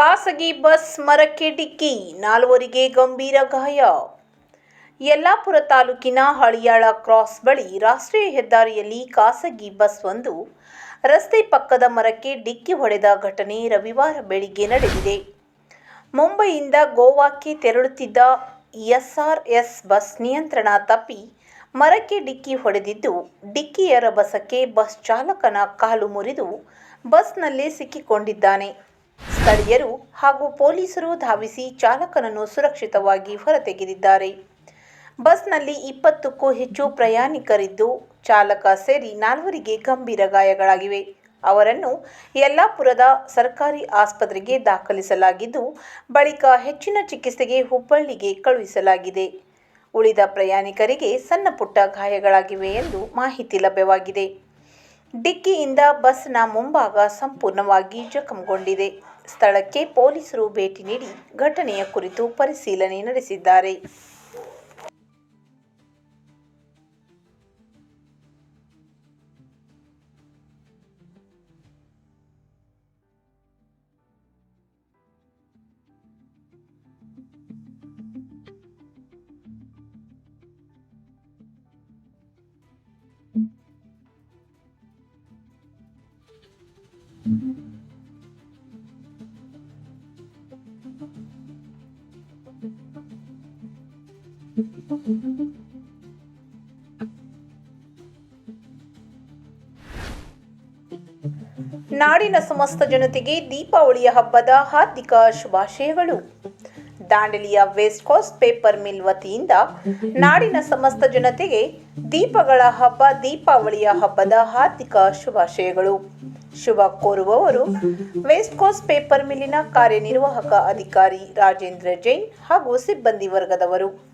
ಖಾಸಗಿ ಬಸ್ ಮರಕ್ಕೆ ಡಿಕ್ಕಿ, ನಾಲ್ವರಿಗೆ ಗಂಭೀರ ಗಾಯ. ಯಲ್ಲಾಪುರ ತಾಲೂಕಿನ ಹಳಿಯಾಳ ಕ್ರಾಸ್ ಬಳಿ ರಾಷ್ಟ್ರೀಯ ಹೆದ್ದಾರಿಯಲ್ಲಿ ಖಾಸಗಿ ಬಸ್ ಒಂದು ರಸ್ತೆ ಪಕ್ಕದ ಮರಕ್ಕೆ ಡಿಕ್ಕಿ ಹೊಡೆದ ಘಟನೆ ರವಿವಾರ ಬೆಳಿಗ್ಗೆ ನಡೆದಿದೆ. ಮುಂಬೈಯಿಂದ ಗೋವಾಕ್ಕೆ ತೆರಳುತ್ತಿದ್ದ ಎಸ್ಆರ್ಎಸ್ ಬಸ್ ನಿಯಂತ್ರಣ ತಪ್ಪಿ ಮರಕ್ಕೆ ಡಿಕ್ಕಿ ಹೊಡೆದಿದ್ದು ಡಿಕ್ಕಿಯ ರಭಸಕ್ಕೆ ಬಸ್ ಚಾಲಕನ ಕಾಲು ಮುರಿದು ಬಸ್ನಲ್ಲೇ ಸಿಕ್ಕಿಕೊಂಡಿದ್ದಾನೆ. ಸ್ಥಳೀಯರು ಹಾಗೂ ಪೊಲೀಸರು ಧಾವಿಸಿ ಚಾಲಕನನ್ನು ಸುರಕ್ಷಿತವಾಗಿ ಹೊರತೆಗೆದಿದ್ದಾರೆ. ಬಸ್ನಲ್ಲಿ ಇಪ್ಪತ್ತಕ್ಕೂ ಹೆಚ್ಚು ಪ್ರಯಾಣಿಕರಿದ್ದು ಚಾಲಕ ಸೇರಿ ನಾಲ್ವರಿಗೆ ಗಂಭೀರ ಗಾಯಗಳಾಗಿವೆ. ಅವರನ್ನು ಯಲ್ಲಾಪುರದ ಸರ್ಕಾರಿ ಆಸ್ಪತ್ರೆಗೆ ದಾಖಲಿಸಲಾಗಿದ್ದು, ಬಳಿಕ ಹೆಚ್ಚಿನ ಚಿಕಿತ್ಸೆಗೆ ಹುಬ್ಬಳ್ಳಿಗೆ ಕಳುಹಿಸಲಾಗಿದೆ. ಉಳಿದ ಪ್ರಯಾಣಿಕರಿಗೆ ಸಣ್ಣಪುಟ್ಟ ಗಾಯಗಳಾಗಿವೆ ಎಂದು ಮಾಹಿತಿ ಲಭ್ಯವಾಗಿದೆ. ಡಿಕ್ಕಿಯಿಂದ ಬಸ್ನ ಮುಂಭಾಗ ಸಂಪೂರ್ಣವಾಗಿ ಜಖಂಗೊಂಡಿದೆ. ಸ್ಥಳಕ್ಕೆ ಪೊಲೀಸರು ಭೇಟಿ ನೀಡಿ ಘಟನೆಯ ಕುರಿತು ಪರಿಶೀಲನೆ ನಡೆಸಿದ್ದಾರೆ. ನಾಡಿನ ಸಮಸ್ತ ಜನತೆಗೆ ದೀಪಾವಳಿಯ ಹಬ್ಬದ ಹಾರ್ದಿಕ ಶುಭಾಶಯಗಳು. ದಾಂಡಲಿಯ ವೆಸ್ಟ್ ಕೋಸ್ಟ್ ಪೇಪರ್ ಮಿಲ್ ವತಿಯಿಂದ ನಾಡಿನ ಸಮಸ್ತ ಜನತೆಗೆ ದೀಪಗಳ ಹಬ್ಬ, ದೀಪಾವಳಿಯ ಹಬ್ಬದ ಹಾರ್ದಿಕ ಶುಭಾಶಯಗಳು. ಶುಭ ಕೋರುವವರು ವೆಸ್ಟ್ ಕೋಸ್ಟ್ ಪೇಪರ್ ಮಿಲ್ಲಿನ ಕಾರ್ಯನಿರ್ವಾಹಕ ಅಧಿಕಾರಿ ರಾಜೇಂದ್ರ ಜೈನ್ ಹಾಗೂ ಸಿಬ್ಬಂದಿ ವರ್ಗದವರು.